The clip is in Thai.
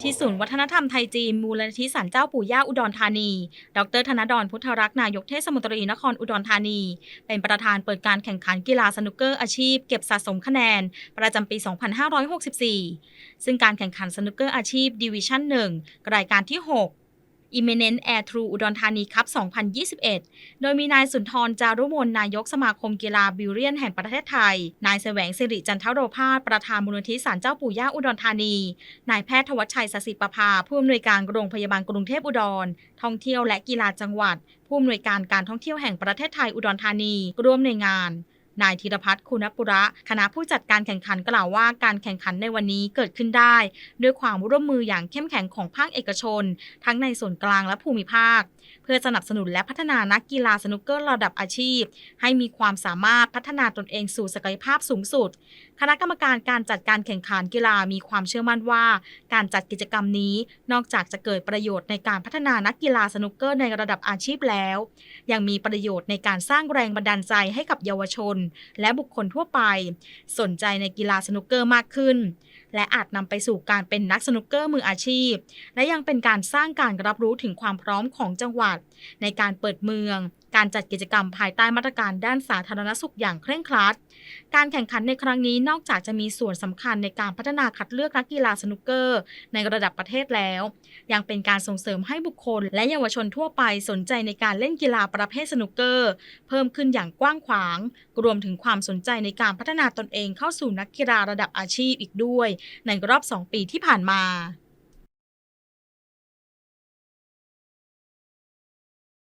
ที่ศูนย์วัฒนธรรมไทยจีนมูลนิธิสันเจ้าปู่ย่าอุดรธานี ดรธนดรพุทธรักษ์นายกเทศมนตรีนครอุดรธานี เป็นประธานเปิดการแข่งขันกีฬาสนุกเกอร์อาชีพเก็บสะสมคะแนน ประจำปี 2564 ซึ่งการแข่งขันสนุกเกอร์อาชีพดิวิชั่น 1 รายการที่ 6 Imminent Air True อุดรธานีคัพ2021 โดยมีนายสุนทรจารุมนนายกสมาคมกีฬาบิลเลียนแห่งประเทศไทย นายแสวงสิริจันทโรภาสประธานมูลนิธิศาลเจ้าปู่ย่าอุดรธานี นายแพทย์ทวัชชัยสศิประภา ผู้อำนวยการโรงพยาบาลกรุงเทพอุดร ท่องเที่ยวและกีฬาจังหวัด ผู้อำนวยการการท่องเที่ยวแห่งประเทศไทยอุดรธานี ร่วมในงาน นายธีรพัฒน์คุณปุระ คณะผู้จัดการแข่งขันกล่าวว่าการแข่งขันในวันนี้เกิดขึ้นได้ ด้วยความร่วมมืออย่างเข้มแข็งของภาคเอกชน ทั้งในส่วนกลางและภูมิภาค เพื่อสนับสนุนและพัฒนานักกีฬาสนุกเกอร์ระดับอาชีพ ให้มีความสามารถพัฒนาตนเองสู่ศักยภาพสูงสุด คณะกรรมการการจัดการแข่งขันกีฬามีความเชื่อมั่นว่า การจัดกิจกรรมนี้นอกจากจะเกิดประโยชน์ในการพัฒนานักกีฬาสนุกเกอร์ในระดับอาชีพแล้ว ยังมีประโยชน์ในการสร้างแรงบันดาลใจให้กับเยาวชนและบุคคลทั่วไป สนใจในกีฬาสนุกเกอร์มากขึ้น และอาจนำไปสู่การเป็นนักสนุกเกอร์มืออาชีพ และยังเป็นการสร้างการรับรู้ถึงความพร้อมของจังหวัด ในการเปิดเมือง การจัดกิจกรรมภายใต้มาตรการด้านสาธารณสุขอย่างเคร่งครัด การแข่งขันในครั้งนี้นอกจากจะมีส่วนสำคัญในการพัฒนาคัดเลือกนักกีฬาสนุกเกอร์ ในระดับประเทศแล้ว ยังเป็นการส่งเสริมให้บุคคล และเยาวชนทั่วไปสนใจในการเล่นกีฬาประเภทสนุกเกอร์ เพิ่มขึ้นอย่างกว้างขวาง รวมถึงความสนใจในการพัฒนาตนเองเข้าสู่นักกีฬาระดับอาชีพอีกด้วย ในรอบ 2 ปีที่ผ่านมา